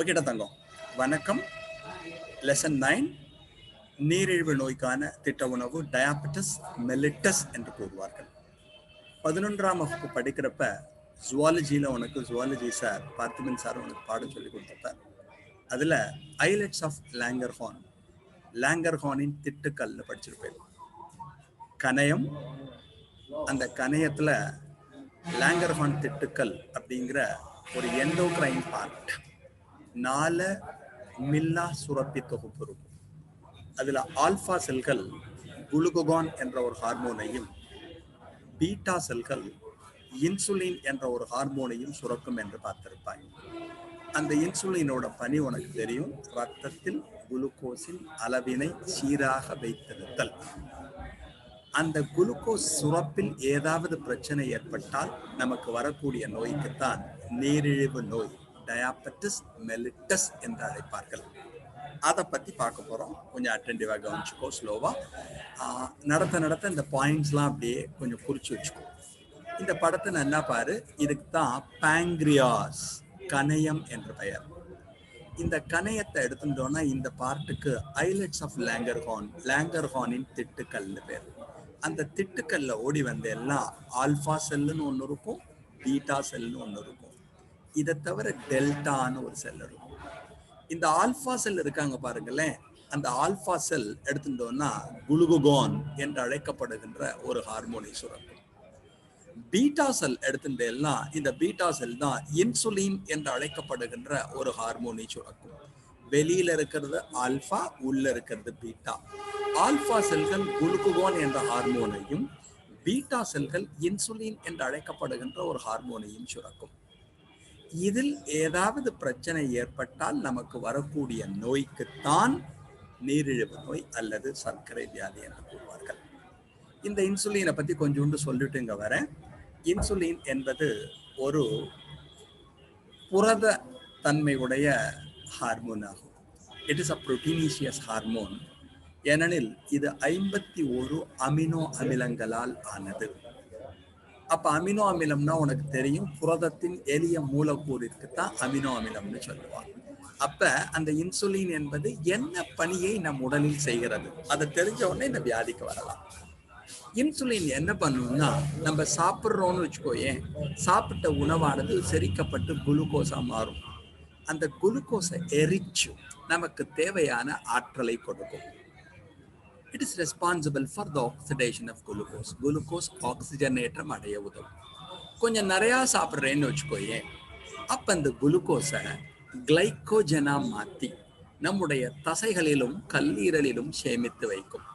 ஓகேடா தங்கம். வணக்கம். Lesson nine நீரிழிவு நோய்க்கான திட்ட உணவு டயாபெட்டிஸ் மெலிட்டஸ் என்று கூறுவார்கள். பதினொன்றாம் வகுப்பு படிக்கிறப்ப ஜுவாலஜியில் உனக்கு ஜுவாலஜி சார் பார்த்திபன் சார் உனக்கு பாடம் சொல்லி கொடுத்தப்ப அதில் ஐலட்ஸ் ஆஃப் லேங்கர்ஹார்ன் லேங்கர்ஹார்னின் திட்டுக்கல்னு படிச்சிருப்பேன். கணையம் அந்த கணையத்தில் லேங்கர்ஹார்ன் திட்டுக்கல் அப்படிங்கிற ஒரு எண்டோக்ரைன் பார்ட் நாலு மில்லா சுரப்பி தொகுப்பு இருக்கும். அதில் ஆல்ஃபா செல்கள் குளுகோகான் என்ற ஒரு ஹார்மோனையும் பீட்டா செல்கள் இன்சுலின் என்ற ஒரு ஹார்மோனையும் சுரக்கும் என்று பார்த்திருப்பாய். அந்த இன்சுலினோட பணி உனக்கு தெரியும். ரத்தத்தில் குளுக்கோஸின் அளவினை சீராக வைத்திருத்தல். அந்த குளுக்கோஸ் சுரப்பில் ஏதாவது பிரச்சனை ஏற்பட்டால் நமக்கு வரக்கூடிய நோய்க்குத்தான் நீரிழிவு நோய். டயாபெட்டிஸ் மெலிட்டஸ் என்று அழைப்பார்கள். அதை பற்றி பார்க்க போகிறோம் கொஞ்சம் அட்டென்டிவா கவனிச்சுக்கோ ஸ்லோவாக நடத்த நடத்த இந்த பாயிண்ட்ஸ்லாம் அப்படியே கொஞ்சம் குறிச்சு வச்சுக்கோ. இந்த படத்தை நல்லா பாரு இதுக்கு தான் பேங்க்ரியாஸ் கணையம் என்ற பெயர். இந்த கணையத்தை எடுத்துட்டோம்னா இந்த பார்ட்டுக்கு ஐலட்ஸ் ஆஃப் லேங்கர்ஹார்ன் லேங்கர்ஹார்னின் திட்டுக்கல்னு பேர். அந்த திட்டுக்கல்ல ஓடி வந்த எல்லாம் ஆல்ஃபா செல்லுன்னு ஒன்று இருக்கும் பீட்டா செல்லுன்னு ஒன்று இருக்கும். இதை தவிர டெல்டான்னு ஒரு செல் இருக்கும். இந்த ஆல்ஃபா செல் இருக்காங்க பாருங்களேன். அந்த ஆல்ஃபா செல் எடுத்துட்டோம்னா குளுகுகோன் என்று அழைக்கப்படுகின்ற ஒரு ஹார்மோனை சுரக்கும். பீட்டா செல் எடுத்துட்டேன்னா இந்த பீட்டா செல் தான் இன்சுலின் என்று அழைக்கப்படுகின்ற ஒரு ஹார்மோனை சுரக்கும். வெளியில இருக்கிறது ஆல்பா உள்ள இருக்கிறது பீட்டா ஆல்பா செல்கள் குளுகுகோன் என்ற ஹார்மோனையும் பீட்டா செல்கள் இன்சுலின் என்று அழைக்கப்படுகின்ற ஒரு ஹார்மோனையும் சுரக்கும். இதில் ஏதாவது பிரச்சனை ஏற்பட்டால் நமக்கு வரக்கூடிய நோய்க்குத்தான் நீரிழிவு நோய் அல்லது சர்க்கரை வியாதி என்று கூறுவார்கள். இந்த இன்சுலினை பத்தி கொஞ்சோண்டு சொல்லிட்டு இங்க வரேன். இன்சுலின் என்பது ஒரு புரத தன்மையுடைய ஹார்மோன் ஆகும். It is a proteinaceous hormone ஏனெனில் இது ஐம்பத்தி ஒரு அமினோ அமிலங்களால் ஆனது. அப்ப அமினோ அமிலம்னா உனக்கு தெரியும். புரதத்தின் எளிய மூலக்கூறிற்கு தான் அமினோ அமிலம்னு சொல்லுவாங்க. அப்ப அந்த இன்சுலின் என்பது என்ன பணியை நம் உடலில் செய்கிறது? அதை தெரிஞ்ச உடனே இந்த வியாதிக்கு வரலாம். இன்சுலின் என்ன பண்ணும்னா நம்ம சாப்பிட்றோம்னு வச்சுக்கோயேன் சாப்பிட்ட உணவானது செரிக்கப்பட்டு குளுக்கோஸா மாறும். அந்த குளுக்கோஸை எரிச்சு நமக்கு தேவையான ஆற்றலை கொடுக்கும். It is responsible for the oxidation of glucose glucose ஆக்சிஜனேற்றம் அடைய உதவும். கொஞ்சம் நிறையா சாப்பிட்றேன்னு வச்சுக்கோயேன். அப்போ அந்த குளுக்கோஸை கிளைக்கோஜனா மாற்றி நம்முடைய தசைகளிலும் கல்லீரலிலும் சேமித்து வைக்கும்.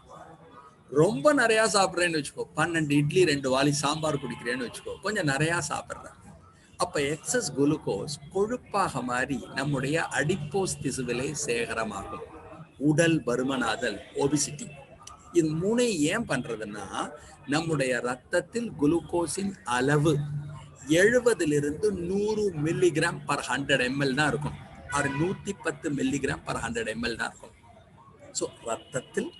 ரொம்ப நிறையா சாப்பிட்றேன்னு வச்சுக்கோ. பன்னெண்டு இட்லி ரெண்டு வாளி சாம்பார் குடிக்கிறேன்னு வச்சுக்கோ. கொஞ்சம் நிறையா சாப்பிட்றேன். அப்போ எக்ஸஸ் குளுக்கோஸ் கொழுப்பாக மாறி நம்முடைய அடிப்போஸ் திசுவிலே சேகரமாகும். உடல் பருமனாதல் ஒபிசிட்டி இது மூணை ஏன் பண்றதுன்னா நம்முடைய ரத்தத்தில் குளுக்கோஸின் அளவு எழுபதிலிருந்து நூறு மில்லிகிராம் பர் ஹண்ட்ரட் எம்எல் தான் இருக்கும். அது நூத்தி பத்து மில்லிகிராம் பர் ஹண்ட்ரட் எம்எல் தான் இருக்கும். ஸோ ரத்தத்தில்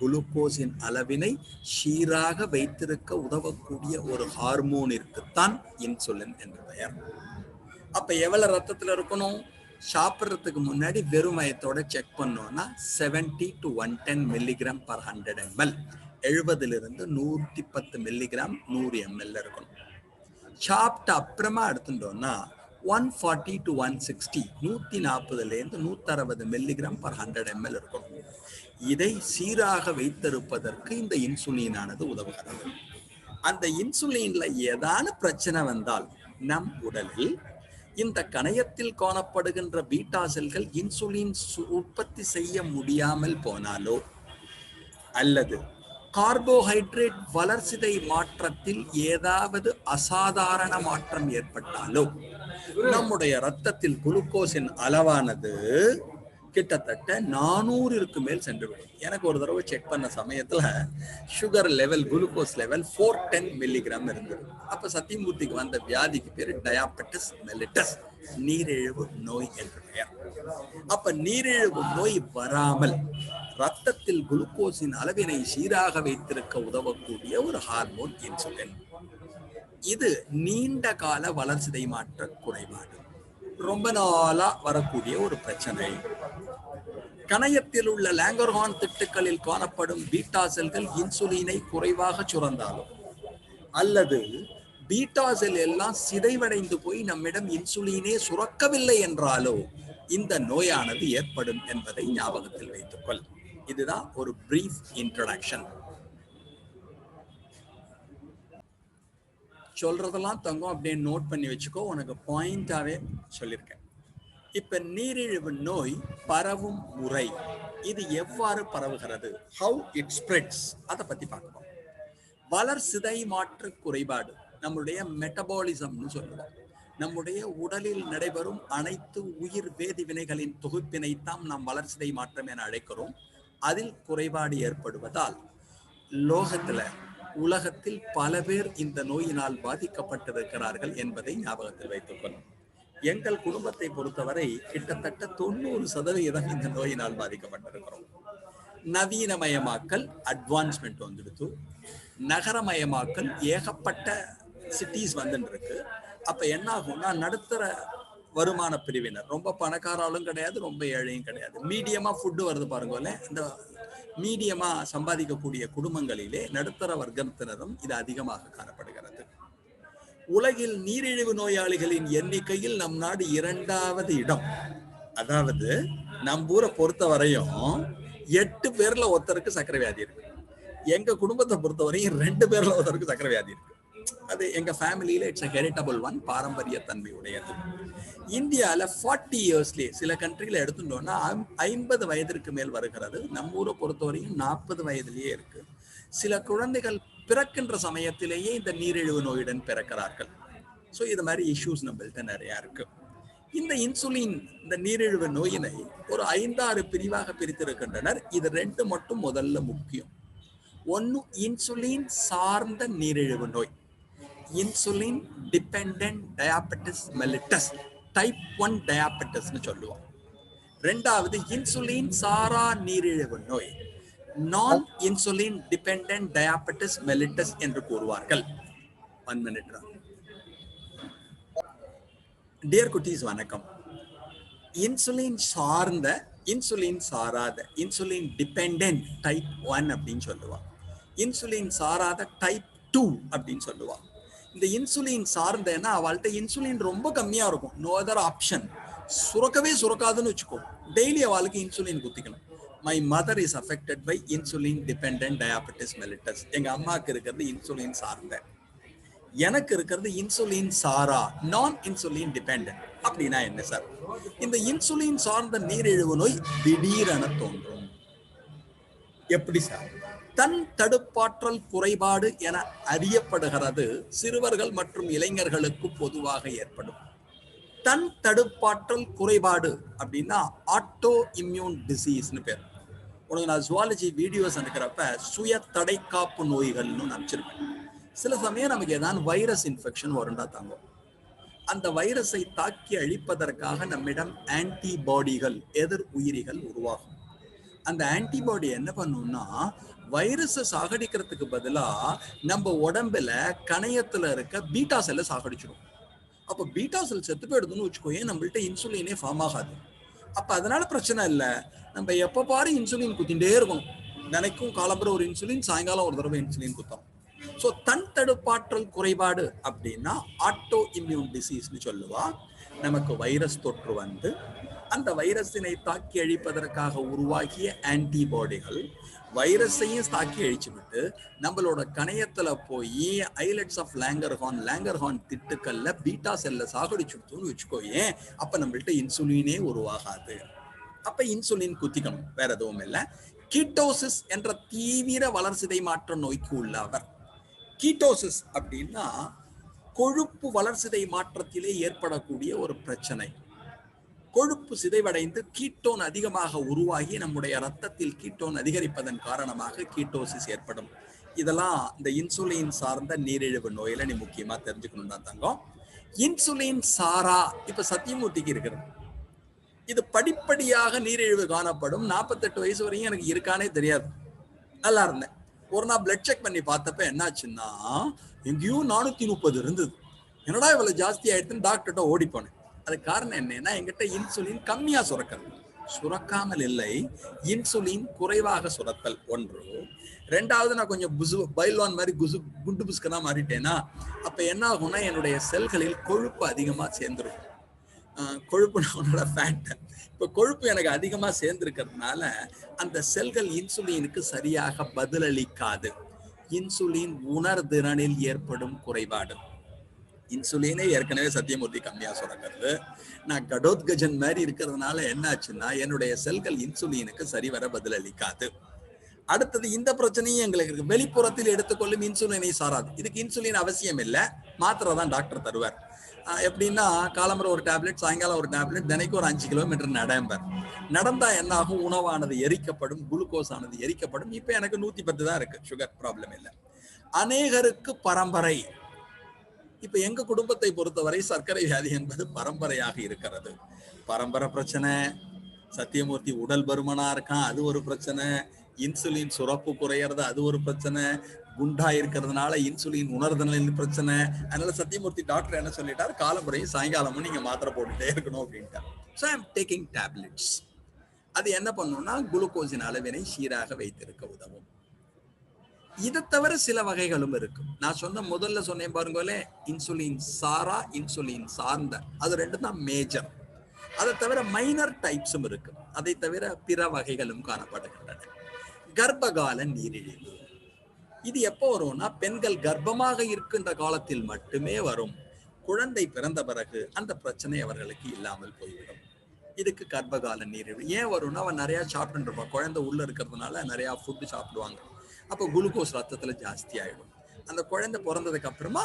குளுக்கோஸின் அளவினை சீராக வைத்திருக்க உதவக்கூடிய ஒரு ஹார்மோனிற்குத்தான் இன்சுலின் என்று பெயர். அப்ப எவ்வளவு ரத்தத்துல இருக்கணும்? சாப்பிட்றதுக்கு முன்னாடி வெறுமயத்தோட செக் பண்ணோம்னா seventy to one ten milligram per hundred ML எழுபதிலிருந்து நூற்றி பத்து மில்லிகிராம் நூறு எம்எல் இருக்கணும் சாப்பிட்ட அப்புறமா எடுத்துட்டோம்னா one forty to one sixty நூற்றி நாற்பதுலேருந்து நூற்றறுபது மில்லிகிராம் பர் ஹண்ட்ரட் எம்எல் இருக்கும். இதை சீராக வைத்திருப்பதற்கு இந்த இன்சுலினானது உதவுகிறது. அந்த இன்சுலின்ல ஏதான பிரச்சனை வந்தால் நம் உடலில் இந்த கணையத்தில் காணப்படுகின்ற பீட்டா செல்கள் இன்சுலின் உற்பத்தி செய்ய முடியாமல் போனாலோ அல்லது கார்போஹைட்ரேட் வளர்சிதை மாற்றத்தில் ஏதாவது அசாதாரண மாற்றம் ஏற்பட்டாலோ நம்முடைய ரத்தத்தில் குளுக்கோஸின் அளவானது கிட்டத்தட்ட நானூறுக்கு மேல் சென்றுவிடும். எனக்கு ஒரு தடவை செக் பண்ண சமயத்துல sugar level glucose level four ten milligram இருந்தது. அப்ப சத்தியமூர்த்திக்கு வந்த வியாதிக்கு பேரு டயாபெட்டிஸ் மெலிட்டஸ் நீரிழிவு நோய் என்று பெயர். அப்ப நீரிழிவு நோய் வராமல் ரத்தத்தில் குளுக்கோஸின் அளவினை சீராக வைத்திருக்க உதவக்கூடிய ஒரு ஹார்மோன் இன்சுலின் இது நீண்ட கால வளர்சிதை மாற்ற குறைபாடு. ரொம்ப நாளா வரக்கூடிய ஒரு பிரச்சனை. கணையத்தில் உள்ள லாங்கர்ஹான் திட்டுக்களில் காணப்படும் பீட்டா செல்கள் இன்சுலினை குறைவாக சுரந்தாலும் அல்லது பீட்டா செல் எல்லாம் சிதைவடைந்து போய் நம்மிடம் இன்சுலினே சுரக்கவில்லை என்றாலோ இந்த நோயானது ஏற்படும் என்பதை ஞாபகத்தில் வைத்துக்கொள். இதுதான் ஒரு பிரீஃப் இன்ட்ரடக்ஷன் சொல்றதெல்லாம் தங்கம் அப்படியே நோட் பண்ணி வச்சுக்கோ. உனக்கு பாயிண்டாவே சொல்லியிருக்கேன். இப்ப நீரிழிவு நோய் பரவும் முறை இது எவ்வாறு பரவுகிறது? ஹவு இட் ஸ்ப்ரெட்ஸ் அதை பத்தி பார்க்கணும் வளர்சிதை மாற்று குறைபாடு நம்முடைய மெட்டபாலிசம்னு சொல்லுவோம். நம்முடைய உடலில் நடைபெறும் அனைத்து உயிர் வேதி வினைகளின் தொகுப்பினைத்தான் நாம் வளர்ச்சிதை மாற்றம் என அழைக்கிறோம். அதில் குறைபாடு ஏற்படுவதால் லோகத்துல உலகத்தில் பல பேர் இந்த நோயினால் பாதிக்கப்பட்டிருக்கிறார்கள் என்பதை ஞாபகத்தில் வைத்துக் கொள்ளும் எங்கள் குடும்பத்தை பொறுத்தவரை கிட்டத்தட்ட தொண்ணூறு சதவிகிதம் இந்த நோயினால் பாதிக்கப்பட்டிருக்கிறோம். நவீனமயமாக்கல் அட்வான்ஸ்மெண்ட் வந்துடுத்து. நகரமயமாக்கல் ஏகப்பட்ட சிட்டிஸ் வந்துட்டு இருக்கு அப்ப என்ன ஆகும்னா நடுத்தர வருமான பிரிவினர். ரொம்ப பணக்காராலும் கிடையாது ரொம்ப ஏழையும் கிடையாது. மீடியமா ஃபுட்டு வருது பாருங்களேன். இந்த மீடியமா சம்பாதிக்கக்கூடிய குடும்பங்களிலே நடுத்தர வர்க்கத்தினரும் இது அதிகமாக காணப்படுகிறது. உலகில் நீரிழிவு நோயாளிகளின் எண்ணிக்கையில் நம் நாடு இரண்டாவது இடம். அதாவது நம் ஊரை பொறுத்த வரையும் எட்டு பேர்ல ஒருத்தருக்கு சக்கரை வியாதி இருக்கு. எங்க குடும்பத்தை பொறுத்த வரையும் ரெண்டு பேர்ல ஒருத்தருக்கு சக்கரை வியாதி இருக்கு. அது எங்க ஃபேமிலியில இட்ஸ் ஹெரிட்டபிள் ஒன் பாரம்பரிய தன்மை உடையது இந்தியாவில் ஃபார்ட்டி இயர்ஸ்லேயே சில கண்ட்ரிகளை எடுத்துட்டோம்னா ஐம்பது வயதிற்கு மேல் வருகிறது. நம்ம ஊரை பொறுத்தவரையும் நாற்பது வயதிலேயே இருக்கு. சில குழந்தைகள் பிறக்கின்ற சமயத்திலேயே இந்த நீரிழிவு நோயுடன் பிறக்கிறார்கள். ஸோ இது மாதிரி இஷ்யூஸ் நம்மள்ட்ட நிறையா இருக்கு. இந்த இன்சுலின் இந்த நீரிழிவு நோயினை ஒரு ஐந்தாறு பிரிவாக பிரித்திருக்கின்றனர். இது ரெண்டு மட்டும் முதல்ல முக்கியம். ஒன்று இன்சுலின் சார்ந்த நீரிழிவு நோய். Insulin depend diabetes mellitus type one டயாபெட்டிஸ்னு சொல்லுவோம். ரெண்டாவது இன்சுலின் சாரா நீரிழிவு நோய். நான் இன்சுலின் டிபெண்ட் டயாபெட்டிஸ் மெலிட்டஸ் என்று கூறுவார்கள். ஒன் மினிட் டியர் குட்டீஸ் வணக்கம். இன்சுலின் சார்ந்த இன்சுலின் சாராத இன்சுலின் டிபெண்ட் டைப் ஒன் அப்படின்னு சொல்லுவாள் இன்சுலின் சாராத டைப் டூ அப்படின்னு சொல்லுவாள் இந்த இன்சுலின் சார்ந்தேன்னா அவள்கிட்ட இன்சுலின் ரொம்ப கம்மியா இருக்கும். நோ அதர் ஆப்ஷன் சுரக்கவே சுரக்காதுன்னு வச்சுக்கோ. டெய்லி அவளுக்கு insulin குத்திக்கணும். My mother is affected by insulin depend diabetes mellitus எங்க அம்மாவுக்கு இருக்கிறது இன்சுலின் சார்ந்த. எனக்கு இருக்கிறது இன்சுலின் சாரா நான் இன்சுலின் டிபெண்ட் அப்படின்னா என்ன சார் இந்த இன்சுலின் சார்ந்த நீரிழிவு நோய் திடீரென தோன்றும். எப்படி சார் தன் தடுப்பாற்றல் குறைபாடு என அறியப்படுகிறது சிறுவர்கள் மற்றும் இளைஞர்களுக்கு பொதுவாக ஏற்படும். தன் தடுப்பாற்றல் குறைபாடு அப்படின்னா ஆட்டோ இம்யூன் டிசீஸ்னு பேர். உனக்கு நான் ஜுவாலஜி வீடியோஸ் அனுக்கிறப்ப சுய தடைக்காப்பு நோய்கள்னு நினச்சிருப்பேன் சில சமயம் நமக்கு ஏதாவது வைரஸ் இன்ஃபெக்ஷன் வருண்டா தாங்கும். அந்த வைரஸை தாக்கி அழிப்பதற்காக நம்மிடம் ஆன்டிபாடிகள் எதிர் உயிரிகள் உருவாகும். அந்த ஆன்டிபாடி என்ன பண்ணும்னா வைரஸை சாகடிக்கிறதுக்கு பதிலாக நம்ம உடம்புல கணையத்தில் இருக்க பீட்டா செல்லை சாகடிச்சிடும் அப்போ பீட்டா செல் செத்து போயிடுதுன்னு வச்சுக்கோயே நம்மள்ட்ட இன்சுலினே ஃபார்ம் ஆகாது. அப்போ அதனால பிரச்சனை இல்லை. நம்ம எப்போ பாரு இன்சுலின் குத்திட்டே இருக்கணும் நினைக்கும் காலம்புற ஒரு இன்சுலின் சாயங்காலம் ஒரு தடவை இன்சுலின் குத்தம். ஸோ தன் தடுப்பாற்றல் குறைபாடு அப்படின்னா ஆட்டோ இம்யூன் டிசீஸ்னு சொல்லுவா. நமக்கு வைரஸ் தொற்று வந்து அந்த வைரஸினை தாக்கி அழிப்பதற்காக உருவாகிய ஆன்டிபாடிகள் வைரஸையும் தாக்கி அழிச்சு விட்டு நம்மளோட கணையத்துல போய் ஐலட்ஸ் ஆஃப் லேங்கர்ஹான் லேங்கர்ஹான் திட்டுக்கல்ல பீட்டா செல்ல சாகடிச்சுடுத்துன்னு வச்சுக்கோயேன் அப்ப நம்மள்ட்ட இன்சுலினே உருவாகாது. அப்ப இன்சுலின் குத்திக்கணும் வேற எதுவும் இல்லை. கீட்டோசிஸ் என்ற தீவிர வளர்சிதை மாற்ற நோய்க்கு உள்ளவர். கீட்டோசிஸ் அப்படின்னா கொழுப்பு வளர்சிதை மாற்றத்திலே ஏற்படக்கூடிய ஒரு பிரச்சனை. கொழுப்பு சிதைவடைந்து கீட்டோன் அதிகமாக உருவாகி நம்முடைய ரத்தத்தில் கீட்டோன் அதிகரிப்பதன் காரணமாக கீட்டோசிஸ் ஏற்படும். இதெல்லாம் இந்த இன்சுலின் சார்ந்த நீரிழிவு நோயில நீ முக்கியமா தெரிஞ்சுக்கணும்னா தங்கம். இன்சுலின் சாரா இப்ப சத்தியமூர்த்திக்கு இருக்கிறது இது படிப்படியாக நீரிழிவு காணப்படும். நாற்பத்தெட்டு வயசு வரையும் எனக்கு இருக்கானே தெரியாது. நல்லா இருந்தேன். ஒரு நாள் பிளட் செக் பண்ணி பார்த்தப்ப என்னாச்சுன்னா எங்கேயும் நானூத்தி முப்பது இருந்தது. என்னடா இவ்வளவு ஜாஸ்தி ஆயிடுச்சுன்னு டாக்டர்கிட்ட ஓடி போனேன். அது காரணம் என்னன்னா எங்கிட்ட இன்சுலின் கம்மியா சுரக்கிறது சுரக்காமல் இல்லை இன்சுலின் குறைவாக சுரத்தல் ஒன்று. ரெண்டாவது நான் கொஞ்சம் புசு பைலான் மாதிரி குசு குண்டு புஸ்கனா மாறிட்டேன்னா அப்ப என்ன ஆகும்னா என்னுடைய செல்களில் கொழுப்பு அதிகமா சேர்ந்துருக்கும் ஆஹ் கொழுப்பு உன்னோட ஃபேட் இப்ப கொழுப்பு எனக்கு அதிகமா சேர்ந்திருக்கிறதுனால அந்த செல்கள் இன்சுலினுக்கு சரியாக பதிலளிக்காது. இன்சுலின் உணர்திறனில் ஏற்படும் குறைபாடு. இன்சுலினே ஏற்கனவே சத்தியமூர்த்தி கம்மியா சுரக்கிறது நான் கடோத்கஜன் மாதிரி இருக்கிறதுனால என்ன ஆச்சுன்னா என்னுடைய செல்கள் இன்சுலினுக்கு சரிவர பதிலளிக்காது. அடுத்தது இந்த பிரச்சனையும் எங்களுக்கு இருக்கு. வெளிப்புறத்தில் எடுத்துக்கொள்ளும் இன்சுலினை சாராது. இதுக்கு இன்சுலின் அவசியம் இல்லை. மாத்திரை தான் டாக்டர் தருவார். எப்படின்னா காலம்புற ஒரு டேப்லெட் சாயங்காலம் ஒரு டேப்லெட் தினைக்கு ஒரு அஞ்சு கிலோமீட்டர் நடம்பர். நடந்தா என்ன ஆகும் உணவானது எரிக்கப்படும் குளுக்கோஸ் ஆனது எரிக்கப்படும். இப்போ எனக்கு நூத்தி பத்து தான் இருக்கு. சுகர் ப்ராப்ளம் இல்லை. அநேகருக்கு பரம்பரை. இப்ப எங்க குடும்பத்தை பொறுத்தவரை சர்க்கரை வியாதி என்பது பரம்பரையாக இருக்கிறது. பரம்பரை பிரச்சனை சத்தியமூர்த்தி உடல் பருமனா இருக்கான் அது ஒரு பிரச்சனை. இன்சுலின் சுரப்பு குறையறது அது ஒரு பிரச்சனை. குண்டா இருக்கிறதுனால இன்சுலின் உணர்தலின் பிரச்சனை. அதனால சத்தியமூர்த்தி டாக்டர் என்ன சொல்லிட்டார்? காலமுறையும் சாயங்காலமும் நீங்க மாத்திரை போட்டுட்டே இருக்கணும் அப்படின்ட்டார். ஸோ ஐம் டேக்கிங் டேப்லெட்ஸ் அது என்ன பண்ணும்னா குளுக்கோஸின் அளவினை சீராக வைத்திருக்க உதவும். இதை தவிர சில வகைகளும் இருக்கும். நான் சொன்ன முதல்ல சொன்னேன் பாருங்களே இன்சுலின் சாரா இன்சுலின் சார்ந்த. அது ரெண்டு தான் மேஜர் அதை தவிர மைனர் டைப்ஸும் இருக்கு. அதை தவிர பிற வகைகளும் காணப்படுகின்றன. கர்ப்பகால நீரிழிவு. இது எப்போ வரும்னா பெண்கள் கர்ப்பமாக இருக்கின்ற காலத்தில் மட்டுமே வரும். குழந்தை பிறந்த பிறகு அந்த பிரச்சனை அவர்களுக்கு இல்லாமல் போய்விடும். இதுக்கு கர்ப்பகால நீரிழிவு. ஏன் வரும்னா அவன் நிறைய சாப்பிட்டுருப்பான் குழந்தை உள்ள இருக்கிறதுனால நிறைய ஃபுட்டு சாப்பிடுவாங்க. அப்போ குளுக்கோஸ் ரத்தத்துல ஜாஸ்தி ஆயிடும். அந்த குழந்தை பிறந்ததுக்கு அப்புறமா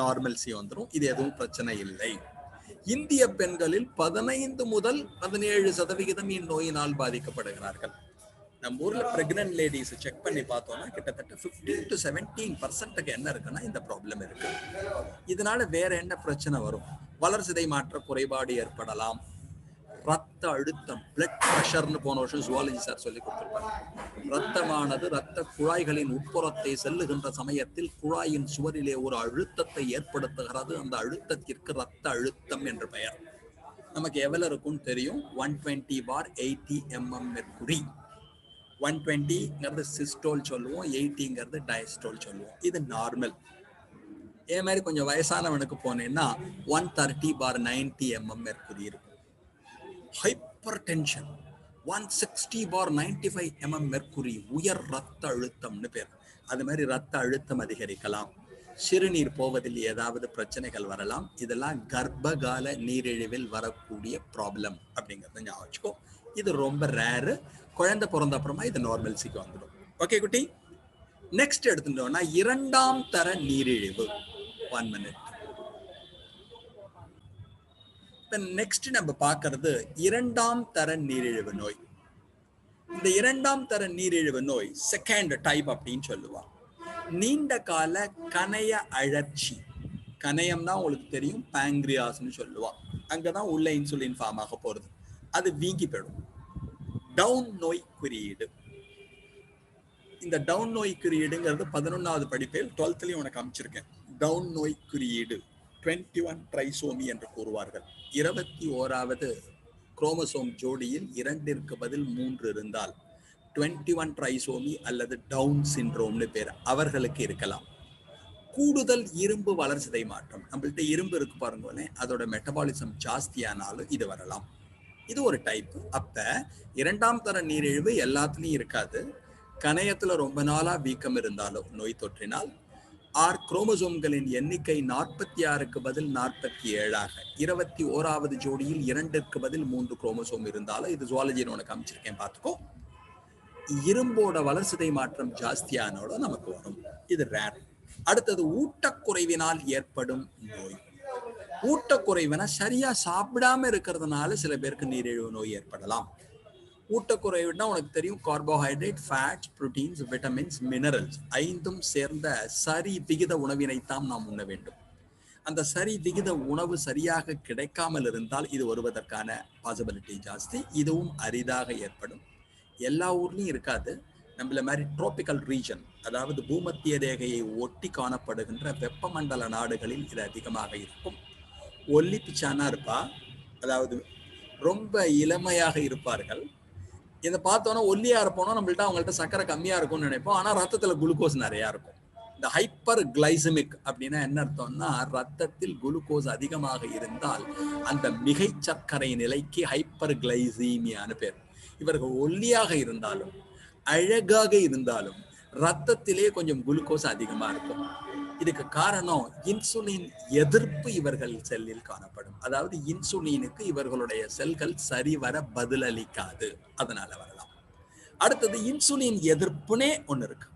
நார்மல்சி வந்துடும் இது எதுவும் பிரச்சனை இல்லை. இந்திய பெண்களில் பதினைந்து முதல் பதினேழு சதவிகிதம் இந்நோயினால் பாதிக்கப்படுகிறார்கள். நம்ம ஊர்ல பிரெக்னன்ட் லேடிஸ் செக் பண்ணி பார்த்தோம்னா கிட்டத்தட்ட 15 டு செவன்டீன் பர்சன்ட்டுக்கு என்ன இருக்குன்னா இந்த ப்ராப்ளம் இருக்கு. இதனால வேற என்ன பிரச்சனை வரும்? வளர்சிதை மாற்ற குறைபாடு ஏற்படலாம். ரத்த அழுத்தம் பிளட் ப்ரெஷர்னு போன வருஷம் ஜுவாலஜி சார் சொல்லி கொடுத்துருப்பாங்க ரத்தமானது ரத்த குழாய்களின் உட்புறத்தை செல்லுகின்ற சமயத்தில் குழாயின் சுவரிலே ஒரு அழுத்தத்தை ஏற்படுத்துகிறது. அந்த அழுத்தத்திற்கு ரத்த அழுத்தம் என்று பெயர். நமக்கு எவ்வளவு இருக்கும்னு தெரியும்? One twenty bar eighty MM mercury one டுவெண்ட்டிங்கிறது systole சொல்லுவோம் எயிட்டிங்கிறது டயஸ்டோல் சொல்லுவோம். இது நார்மல் இதே மாதிரி கொஞ்சம் வயசானவனுக்கு போனேன்னா one thirty bar ninety MM mercury இருக்கும். Hypertension one sixty bar ninety five MM mercury உயர் ரத்த அழுத்தம்னு பேர். அது மாதிரி ரத்த அழுத்தம் அதிகரிக்கலாம். சிறுநீர் போவதில் ஏதாவது பிரச்சனைகள் வரலாம். இதெல்லாம் கர்ப்பகால நீரிழிவில் வரக்கூடிய ப்ராப்ளம் அப்படிங்கிறத ஞாபகம் வச்சுக்கோ. இது ரொம்ப ரேரு குழந்தை பிறந்த அப்புறமா இது நார்மல்சிக்கு வந்துடும். ஓகே குட்டி? நெக்ஸ்ட் எடுத்துட்டோம்னா இரண்டாம் தர நீரிழிவு. ஒன் மினிட் இப்ப நெக்ஸ்ட் நம்ம பார்க்கறது இரண்டாம் தர நீரிழிவு நோய். இந்த இரண்டாம் தர நீரிழிவு நோய் செகண்ட் டைப் அப்படின்னு சொல்லுவாங்க. நீண்ட கால கணைய அழற்சி. கணையம்னா உங்களுக்கு தெரியும் பாங்க்ரியாஸ்னு சொல்லுவா அங்கதான் உள்ள இன்சுலின் ஃபார்ம் ஆக போறது. அது வீங்கி போயிடும். டவுன் நோய் குறியீடு. இந்த டவுன் நோய் குறியீடுங்கிறது பதினொன்னாவது படிப்பில் டுவெல்த்லயும் உனக்கு அமைச்சிருக்கேன். டவுன் நோய் குறியீடு. டுவெண்ட்டி ஒன் ட்ரைசோமி என்று கூறுவார்கள். இருபத்தி ஓராவது குரோமசோம் ஜோடியில் இரண்டிற்கு பதில் மூன்று இருந்தால் டுவெண்ட்டி ஒன் ட்ரைசோமி அல்லது டவுன் சிண்ட்ரோம்னு பேர் அவர்களுக்கு இருக்கலாம். கூடுதல் இரும்பு வளர்ச்சிதை மாற்றம். நம்மள்ட்ட இரும்பு இருக்கு பாருங்களேன் அதோட மெட்டபாலிசம் ஜாஸ்தியானாலும் இது வரலாம். இது ஒரு டைப் அப்ப இரண்டாம் தர நீரிழிவு எல்லாத்துலயும் இருக்காது. கணையத்துல ரொம்ப நாளா வீக்கம் இருந்தாலும் நோய் தொற்றினால் ஆர் குரோமசோம்களின் எண்ணிக்கை நாற்பத்தி ஆறுக்கு பதில் நாற்பத்தி ஏழாக இருபத்தி ஓராவது ஜோடியில் இரண்டிற்கு பதில் மூன்று குரோமசோம் இருந்தாலும் இது ஜுவாலஜின்னு உனக்கு அமைச்சிருக்கேன் பார்த்துக்கோ. இரும்போட வளர்சிதை மாற்றம் ஜாஸ்தியானோட நமக்கு வரும். இது ரேர் அடுத்தது ஊட்டக்குறைவினால் ஏற்படும் நோய். ஊட்டக்குறைவுனா சரியா சாப்பிடாம இருக்கிறதுனால சில பேருக்கு நீரிழிவு நோய் ஏற்படலாம். ஊட்டக்குறைவுனா உனக்கு தெரியும் carbohydrate fats proteins vitamins minerals ஐந்தும் சேர்ந்த சரி விகித உணவினைத்தான் நாம் உண்ண வேண்டும். அந்த சரி விகித உணவு சரியாக கிடைக்காமல் இருந்தால் இது வருவதற்கான பாசிபிலிட்டி ஜாஸ்தி. இதுவும் அரிதாக ஏற்படும். எல்லா ஊர்லேயும் இருக்காது. நம்மள மாதிரி ட்ரோபிக்கல் ரீஜன் அதாவது பூமத்திய ரேகையை ஒட்டி காணப்படுகின்ற வெப்பமண்டல நாடுகளில் இது அதிகமாக இருக்கும். ஒல்லி பிச்சானா இருப்பா. அதாவது ரொம்ப இளமையாக இருப்பார்கள். இதை பார்த்தோன்னா ஒல்லியா இருப்போம்னா நம்மள்ட்ட அவங்கள்ட்ட சக்கரை கம்மியா இருக்கும்னு நினைப்போம். ஆனா ரத்தத்துல குளுக்கோஸ் நிறைய இருக்கும். இந்த ஹைப்பர் கிளைசமிக் அப்படின்னா என்ன அர்த்தம்னா ரத்தத்தில் குளுக்கோஸ் அதிகமாக இருந்தால் அந்த மிகை சர்க்கரை நிலைக்கு ஹைப்பர் கிளைசீமியான்னு பேர். இவர்கள் ஒல்லியாக இருந்தாலும் அழகாக இருந்தாலும் ரத்தத்திலே கொஞ்சம் குளுக்கோஸ் அதிகமா இருக்கும். இதுக்கு காரணம் இன்சுலின் எதிர்ப்பு இவர்கள் செல்லில் காணப்படும். அதாவது இன்சுலினுக்கு இவர்களுடைய செல்கள் சரிவர பதிலளிக்காது. அதனால வரலாம். அடுத்தது இன்சுலின் எதிர்ப்புனே ஒன்று இருக்கு.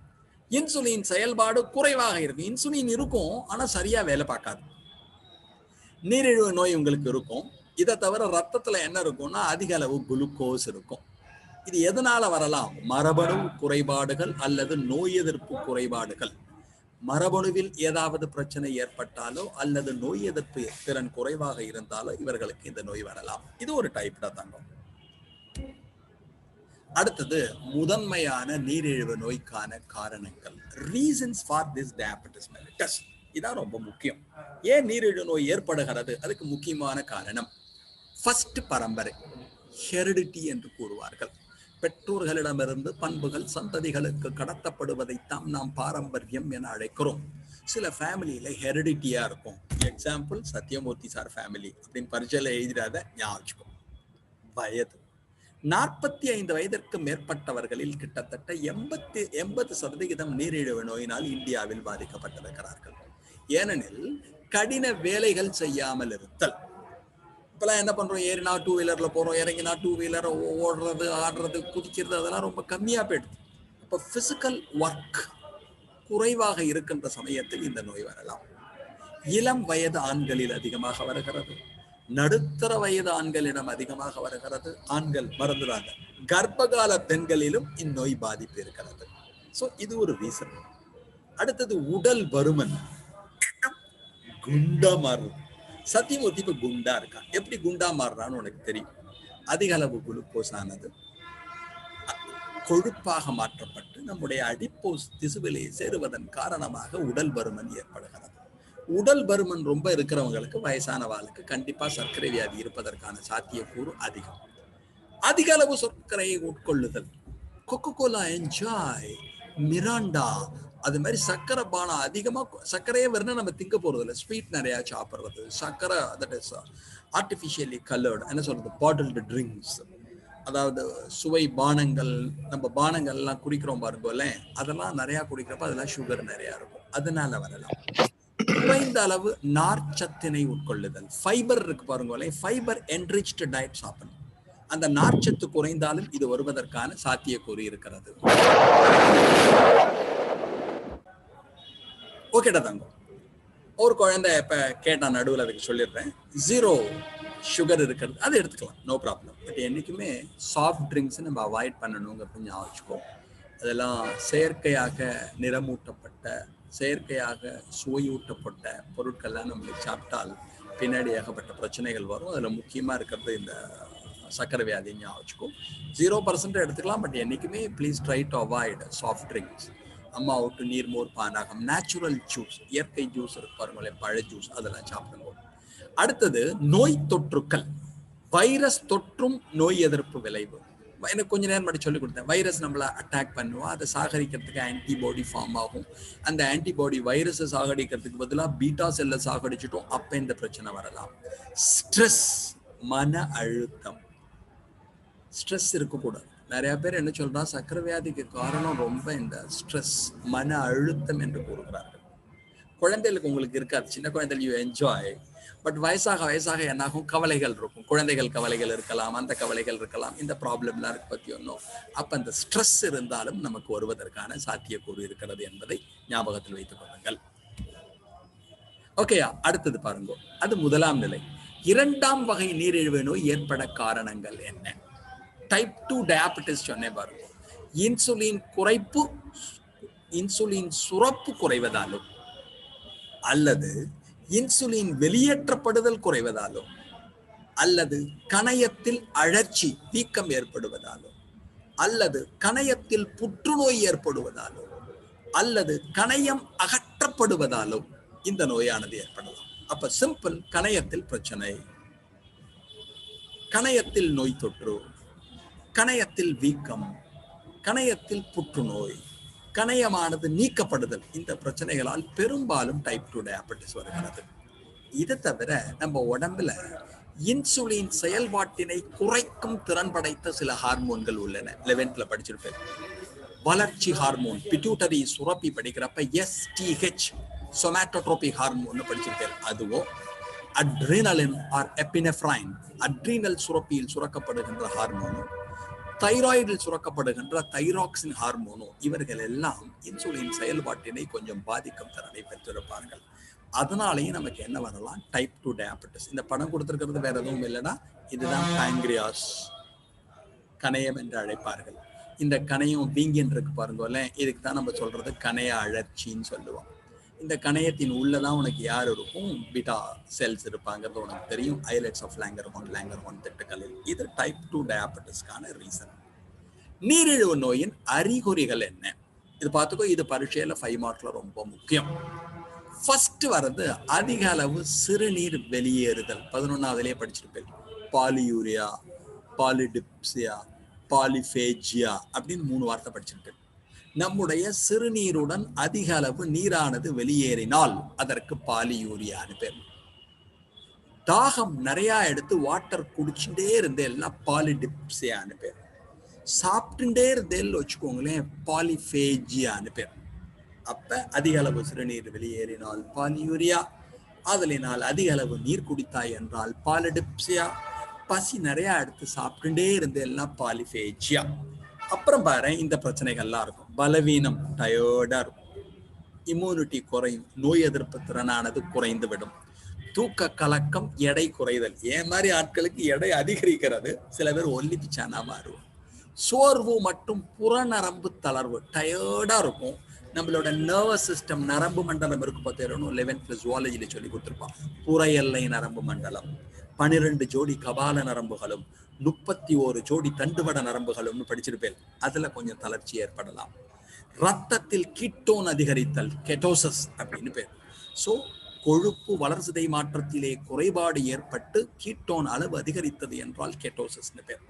இன்சுலின் செயல்பாடு குறைவாக இருக்கும் இன்சுலின் இருக்கும் ஆனா சரியா வேலை பார்க்காது. நீரிழிவு நோய் உங்களுக்கு இருக்கும். இதை தவிர ரத்தத்துல என்ன இருக்கும்னா அதிக அளவு குளுக்கோஸ் இருக்கும். இது எதனால வரலாம்? மரபணு குறைபாடுகள் அல்லது நோய் எதிர்ப்பு குறைபாடுகள். மரபணுவில் ஏதாவது பிரச்சனை ஏற்பட்டாலோ அல்லது நோய் எதிர்ப்பு திறன் குறைவாக இருந்தாலோ இவர்களுக்கு இந்த நோய் வரலாம். இது ஒரு டைப் தங்கம். அடுத்தது முதன்மையான நீரிழிவு நோய்க்கான காரணங்கள். Reasons for this diabetes mellitus இதான் ரொம்ப முக்கியம். ஏன் நீரிழிவு நோய் ஏற்படுகிறது? அதுக்கு முக்கியமான காரணம். ஃபர்ஸ்ட் பரம்பரை. ஹெரிடிட்டி என்று கூறுவார்கள். பெற்றோர்களிடமிருந்து பண்புகள் சந்ததிகளுக்கு கடத்தப்படுவதைத்தான் நாம் பாரம்பரியம் என அழைக்கிறோம். சில ஃபேமிலியில ஹெரிடிட்டியா இருக்கும். எக்ஸாம்பிள் சத்யமூர்த்தி சார் ஃபேமிலி அப்படின்னு பரிச்சையில் எழுதிடாத ஞாபகம் வயது. நாற்பத்தி ஐந்து வயதிற்கு மேற்பட்டவர்களில் கிட்டத்தட்ட எண்பத்தி எண்பது சதவிகிதம் நீரிழிவு நோயினால் இந்தியாவில் பாதிக்கப்பட்டிருக்கிறார்கள். ஏனெனில் கடின வேலைகள் செய்யாமல் இருத்தல். இப்போலாம் என்ன பண்றோம்? ஏறினா டூ வீலர்ல போறோம். இறங்கினா டூ வீலர் ஓடுறது ஆடுறது குதிக்கிறது அதெல்லாம் ரொம்ப கம்மியா போயிடுது. இப்போ பிசிக்கல் ஒர்க் குறைவாக இருக்கின்ற சமயத்தில் இந்த நோய் வரலாம். இளம் வயது ஆண்களில் அதிகமாக வருகிறது. நடுத்தர வயது ஆண்களிடம் அதிகமாக வருகிறது. ஆண்கள் மறந்துடாங்க கர்ப்பகால பெண்களிலும் இந்நோய் பாதிப்பு இருக்கிறது. ஸோ இது ஒரு ரீசன் அடுத்தது உடல் பருமன். குண்டா சத்தியமூர்த்தி இப்ப குண்டா இருக்கான் எப்படி குண்டா மாறுறான்னு உனக்கு தெரியும். அதிக அளவு குளுக்கோஸ் ஆனது கொழுப்பாக மாற்றப்பட்டு நம்முடைய அடிப்போஸ் திசுவிலே சேருவதன் காரணமாக உடல் பருமன் ஏற்படுகிறது. உடல் பருமன் ரொம்ப இருக்கிறவங்களுக்கு வயசானவாளுக்கு கண்டிப்பா சர்க்கரை வியாதி இருப்பதற்கான சாத்தியக்கூறு அதிகம். அதிக அளவு சர்க்கரையை உட்கொள்ளுதல். கொக்கோ கோலா என்ஜாய் மிராண்டா அது மாதிரி சர்க்கரை பானம் அதிகமாக சர்க்கரையே வரணும் நம்ம திங்க போறது இல்லை ஸ்வீட் நிறையா சாப்பிட்றது சர்க்கரை தட் இஸ் ஆர்டிஃபிஷியலி கலர்டு என்ன சொல்றது பாட்டில்டு ட்ரிங்க்ஸ் அதாவது சுவை பானங்கள் நம்ம பானங்கள் எல்லாம் குடிக்கிறோம் பாருங்கோல அதெல்லாம் நிறையா குடிக்கிறப்ப அதெல்லாம் சுகர் நிறையா இருக்கும். அதனால வரலாம். குறைந்த அளவு நார்ச்சத்தினை உட்கொள்ளுதல். ஃபைபர் இருக்கு பாருங்களேன் ஃபைபர் என்ரிச்டு டயட் சாப்பிடணும். அந்த நார்ச்சத்து குறைந்தாலும் இது வருவதற்கான சாத்தியக்கூறு இருக்கிறது. ஓகேடா தங்கம். ஒரு குழந்தை இப்ப கேட்டான் நடுவில் அதுக்கு சொல்லிடுறேன். ஜீரோ சுகர் இருக்கிறது அதை எடுத்துக்கலாம் நோ ப்ராப்ளம் பட் என்னைக்குமே சாஃப்ட் ட்ரிங்க்ஸ் நம்ம அவாய்ட் பண்ணணுங்கிறது ஞாபகம் வச்சுக்கோ அதெல்லாம் செயற்கையாக நிறமூட்டப்பட்ட செயற்கையாக சுவையூட்டப்பட்ட பொருட்கள்லாம் நம்மளுக்கு சாப்பிட்டால் பின்னாடி ஏகப்பட்ட பிரச்சனைகள் வரும். அதில் முக்கியமாக இருக்கிறது இந்த சக்கரை வியாதி ஞாபகம் ஜீரோ பர்சன்ட் எடுத்துக்கலாம் பட் என்றைக்குமே please try to avoid soft drinks அம்மா விட்டு நீர்மோர் பானாகம் நேச்சுரல் ஜூஸ் இயற்கை ஜூஸ் இருக்கு பாருங்களேன் பழ ஜூஸ் அதெல்லாம் சாப்பிடுங்க. அடுத்தது நோய் தொற்றுக்கள். வைரஸ் தொற்றும் நோய் எதிர்ப்பு விளைவு. எனக்கு கொஞ்ச நேரம் மட்டும் சொல்லி கொடுத்தேன். வைரஸ் நம்மளை அட்டாக் பண்ணுவோம் அதை சாகடிக்கிறதுக்கு ஆன்டிபாடி ஃபார்ம் ஆகும். அந்த ஆன்டிபாடி வைரஸை சாகடிக்கிறதுக்கு பதிலாக பீட்டா செல்லை சாகடிச்சிட்டோம் அப்போ இந்த பிரச்சனை வரலாம். ஸ்ட்ரெஸ் மன அழுத்தம். ஸ்ட்ரெஸ் இருக்கக்கூடாது. நிறைய பேர் என்ன சொல்றா? சக்கர வியாதிக்கு காரணம் ரொம்ப இந்த ஸ்ட்ரெஸ் மன அழுத்தம் என்று கூறுகிறார்கள். குழந்தைகளுக்கு உங்களுக்கு இருக்காது. சின்ன குழந்தைகள் யூ என்ஜாய் பட் வயசாக வயசாக என்னாகும்? கவலைகள் இருக்கும். குழந்தைகள் கவலைகள் இருக்கலாம் அந்த கவலைகள் இருக்கலாம். இந்த ப்ராப்ளம்லாம் இருக்கு பத்தி ஒன்றும் அப்ப அந்த ஸ்ட்ரெஸ் இருந்தாலும் நமக்கு வருவதற்கான சாத்தியக்கூறு இருக்கிறது என்பதை ஞாபகத்தில் வைத்துக் கொள்ளுங்கள். ஓகேயா அடுத்தது பாருங்க. அது முதலாம் நிலை. இரண்டாம் வகை நீரிழிவு நோய் ஏற்பட காரணங்கள் என்ன? டைப் டூ டயாபெட்டிஸ் சொன்னேன் பாருங்க. இன்சுலின் குறைப்பு இன்சுலின் சுரப்பு குறைவதாலும் அல்லது இன்சுலின் வெளியேற்றப்படுதல் குறைவதாலோ அல்லது கணையத்தில் அழற்சி வீக்கம் ஏற்படுவதாலோ அல்லது கணையத்தில் புற்றுநோய் ஏற்படுவதாலோ அல்லது கணையம் அகற்றப்படுவதாலோ இந்த நோயானது ஏற்படலாம். அப்ப சிம்பிள் கணையத்தில் பிரச்சனை. கணையத்தில் நோய் தொற்று. கணையத்தில் வீக்கம் கணையத்தில் புற்றுநோய் கணையமானது நீக்கப்படுதல். இந்த பிரச்சனைகளால் பெரும்பாலும் டைப் டூ டயபெட்டிஸ் வருகிறது. இதை தவிர நம்ம உடம்புல இன்சுலின் செயல்பாட்டினை குறைக்கும் திறன் படைத்த சில ஹார்மோன்கள் உள்ளன. லெவன்த்ல படிச்சிருப்பேன். வளர்ச்சி ஹார்மோன் பிட்யூட்டரி சுரப்பி படிக்கிறப்ப எஸ்டிஹெச் சொமேட்டோட்ரோபி ஹார்மோன் படிச்சிருப்பேன். அதுவோ அட்ரீனலின் ஆர் எப்பினெஃப்ரைன் அட்ரினல் சுரப்பியில் சுரக்கப்படுகின்ற ஹார்மோனும் தைராய்டில் சுரக்கப்படுகின்ற தைராக்சின் ஹார்மோனோ இவர்கள் எல்லாம் இன்சுலின் செயல்பாட்டினை கொஞ்சம் பாதிக்கும் திறனை பெற்றிருப்பார்கள் அதனாலேயும் நமக்கு என்ன வரலாம்? டைப் டூ டயபெட்டிஸ் இந்த படம் கொடுத்திருக்கிறது வேற எதுவும் இல்லைன்னா இதுதான் பேங்கிரியாஸ் கணையம் என்று அழைப்பார்கள். இந்த கணையம் வீங்கின்னு இருக்கு பாருங்கல்ல இதுக்கு தான் நம்ம சொல்றது கணைய அழற்சின்னு சொல்லுவோம். இந்த கணையத்தின் உள்ளதான் உனக்கு யார் இருக்கும்? பீட்டா செல்ஸ் இருப்பாங்கிறது உனக்கு தெரியும். Islets of Langerhans Langerhans திட்டுகளில் இது டைப் டூ டயாபட்டிஸ்க்கான ரீசன் நீரிழிவு நோயின் அறிகுறிகள் என்ன? இது பார்த்துக்கோ இது பரீட்சையில ஃபைவ் மார்க்ல ரொம்ப முக்கியம். ஃபர்ஸ்ட் வர்றது அதிக அளவு சிறுநீர் வெளியேறுதல். பதினொன்னாவதுலயே படிச்சிருப்பேன். பாலியூரியா பாலிடிப்சியா பாலிஃபேஜியா அப்படின்னு மூணு வார்த்தை படிச்சிருப்பேன் நம்முடைய சிறுநீருடன் அதிக அளவு நீரானது வெளியேறினால் அதற்கு பாலியூரியான்னு பேர். தாகம் நிறைய எடுத்து வாட்டர் குடிச்சுட்டே எல்லாம் பாலிடிப்சியான்னு பேர். சாப்பிட்டுட்டே இருந்தேன்னு வச்சுக்கோங்களேன் பாலிஃபேஜியான்னு பேர். அப்ப அதிக அளவு சிறுநீர் வெளியேறினால் பாலியூரியா அதலினால் அதிக அளவு நீர் குடித்தாய் என்றால் பாலிடிப்சியா பசி நிறைய எடுத்து சாப்பிட்டுட்டே எல்லாம் பாலிஃபேஜியா அப்புறம் பாரு இந்த பிரச்சனைகள்லாம் இருக்கும். பலவீனம் டயர்டாக இருக்கும். இம்யூனிட்டி குறையும் நோய் எதிர்ப்பு திறனானது குறைந்து விடும் தூக்க கலக்கம் எடை குறைதல். ஏன் மாதிரி ஆட்களுக்கு எடை அதிகரிக்கிறது. சில பேர் ஒல்லி பிச்சானா மாறுவோம் சோர்வு மற்றும் புறநரம்பு தளர்வு. டயர்டாக இருக்கும். நம்மளோட நர்வஸ் சிஸ்டம் நரம்பு மண்டலம் இருக்கு பார்த்தீங்கன்னா லெவன்த்ல ஜுவாலஜியில் சொல்லி கொடுத்துருப்பான். புற எல்லை நரம்பு மண்டலம். பனிரெண்டு ஜோடி கபால நரம்புகளும் முப்பத்தி ஒரு ஜோடி தண்டுவட நரம்புகளும் படிச்சிருப்பேன். அதுல கொஞ்சம் தளர்ச்சி ஏற்படலாம். ரத்தத்தில் கீட்டோன் அதிகரித்தல் கெட்டோசஸ் அப்படின்னு பேர். சோ கொழுப்பு வளர்சிதை மாற்றத்திலே குறைபாடு ஏற்பட்டு கீட்டோன் அளவு அதிகரித்தது என்றால் கெட்டோசஸ்னு பேர்.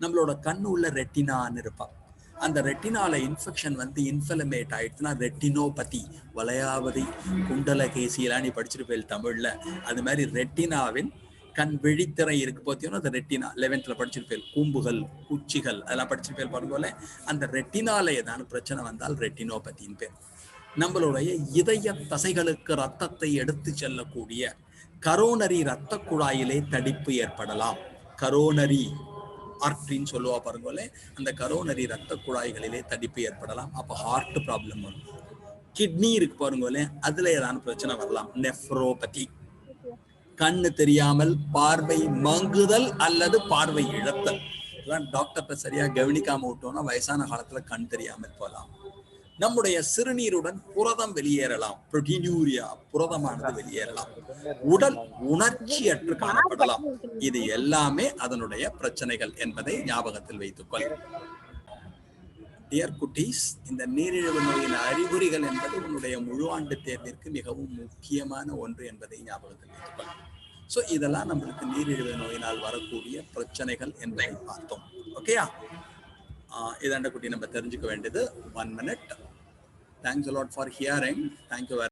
நம்மளோட கண்ணு உள்ள ரெட்டினான்னு இருப்பான். அந்த ரெட்டினால இன்ஃபெக்ஷன் வந்து இன்ஃபலமேட் ஆயிடுச்சுன்னா ரெட்டினோபதி வளையாவதி குண்டலகேசியெல்லாம் நீ படிச்சிருப்பேன் தமிழ்ல. அது மாதிரி ரெட்டினாவின் கண் விழித்திரை இருக்கு. பார்த்தீங்கன்னா அந்த ரெட்டினா லெவன்த்ல படிச்சிருப்பேன். கூம்புகள் குச்சிகள் அதெல்லாம் படிச்சிருப்பேன் பாருங்கோல அந்த ரெட்டினால ஏதான பிரச்சனை வந்தால் ரெட்டினோபதின்னு பேர். நம்மளுடைய இதய தசைகளுக்கு ரத்தத்தை எடுத்து செல்லக்கூடிய கரோனரி இரத்த குழாயிலே தடிப்பு ஏற்படலாம். கரோனரி ஆர்ட்ரின்னு சொல்லுவா பாருங்கோலே அந்த கரோனரி ரத்த குழாய்களிலே தடிப்பு ஏற்படலாம். அப்போ ஹார்ட் ப்ராப்ளம் வரும். கிட்னி இருக்கு பாருங்கோலே அதுல ஏதாவது பிரச்சனை வரலாம். நெஃப்ரோபதி கண்ணு தெரியாமல் பார்வை மங்குதல் அல்லது பார்வை இழத்தல். இதெல்லாம் டாக்டர்கிட்ட சரியா கவனிக்காம விட்டோம்னா வயசான காலத்துல கண் தெரியாமல் போகலாம் நம்முடைய சிறுநீருடன் புரதம் வெளியேறலாம். புரோட்டீனியூரியா புரதமானது வெளியேறலாம். உடல் உணர்ச்சியற்று காணப்படலாம். இது எல்லாமே அதனுடைய பிரச்சனைகள் என்பதை ஞாபகத்தில் வைத்துக்கொள். டியர் குட்டீஸ் இந்த நீரிழிவு நோயின் அறிகுறிகள் என்பது உன்னுடைய முழு ஆண்டு தேர்விற்கு மிகவும் முக்கியமான ஒன்று என்பதை ஞாபகத்தில் வைத்துக்கொள். ஸோ இதெல்லாம் நம்மளுக்கு நீரிழிவு நோயினால் வரக்கூடிய பிரச்சனைகள் என்பதை பார்த்தோம். ஓகேயா இதாண்ட குட்டி நம்ம தெரிஞ்சுக்க வேண்டியது. One minute thanks a lot for hearing thank you